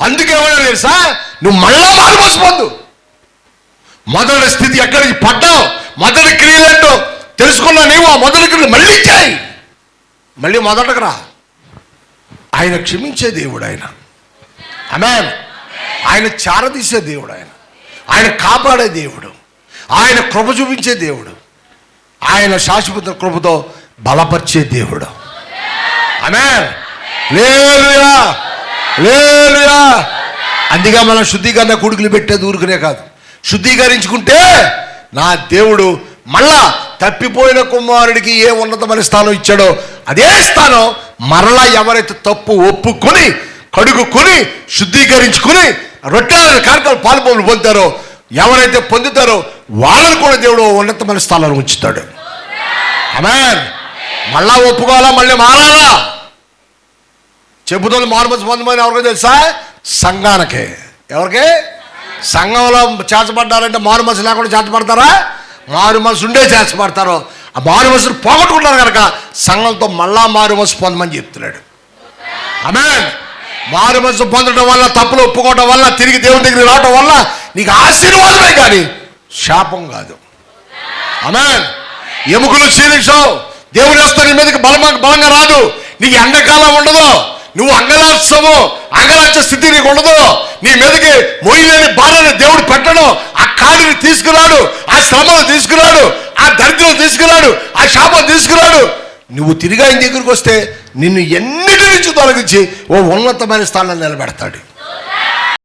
అందుకేమన్నా తెలుసా? నువ్వు మళ్ళా మారు పొందు. మొదటి స్థితి ఎక్కడికి పడ్డావు? మొదటి క్రియలంటూ తెలుసుకున్నా నీవు? ఆ మొదటి క్రియలు మళ్ళీ చేయి. మళ్ళీ మొదటకు రా. ఆయన క్షమించే దేవుడు ఆయన. అమే ఆయన చారదీసే దేవుడు ఆయన. ఆయన కాపాడే దేవుడు. ఆయన కృప చూపించే దేవుడు. ఆయన శాశ్వత కృపతో బలపరిచే దేవుడు. అమెన్ లేలుయా లేలుయా? అందుకే మనం శుద్ధీకరణ కొడుకులు పెట్టేది ఊరుకునే కాదు. శుద్ధీకరించుకుంటే నా దేవుడు మళ్ళా తప్పిపోయిన కుమారుడికి ఏ ఉన్నతమైన స్థానం ఇచ్చాడో అదే స్థానం మరలా ఎవరైతే తప్పు ఒప్పుకొని కడుగుకొని శుద్ధీకరించుకుని రొట్టెల కార్యక్రమాలు పాల్పొలు పొందుతారో ఎవరైతే పొందుతారో వాళ్ళని కూడా దేవుడు ఉన్నతమైన స్థానంలో ఉంచుతాడు. అమెన్ మళ్ళా ఒప్పుకోవాలా మళ్ళీ మారాలా? చెబుతుంది మారుమతి పొందమని ఎవరికో తెలుసా? సంఘానికే. ఎవరికి? సంఘంలో చేర్చబడ్డారంటే మారు మనసు లేకుండా చేర్చబడతారా? మారు మనసు ఉండే చేర్చబడతారు. ఆ మారు మనసును పోగొట్టుకుంటారు కనుక సంఘంతో మళ్ళా మారు మనసు పొందమని చెప్తున్నాడు. అమే మారు మనసు పొందడం వల్ల తప్పులు ఒప్పుకోవడం వల్ల తిరిగి దేవుని దగ్గర రావడం వల్ల నీకు ఆశీర్వాదమే కానీ శాపం కాదు. అమే ఎముకలు క్షీణించవు. దేవుని వస్తే నీ మీదకి బలమ బలంగా రాదు. నీకు ఎండకాలం ఉండదు. నువ్వు అంగలార్చవు అంగలార్చే స్థితి నీకు ఉండదు. నీ మీదకి మొయ్యలేని భారాన్ని దేవుడు పెట్టడం ఆ కాడిని తీసుకురాడు ఆ శ్రమను తీసుకురాడు ఆ దరిద్రం తీసుకురాడు ఆ శాపం తీసుకురాడు. నువ్వు తిరిగి ఆయన దగ్గరికి వస్తే నిన్ను ఎన్నిటి నుంచి తొలగించి ఓ ఉన్నతమైన స్థానాన్ని నిలబెడతాడు.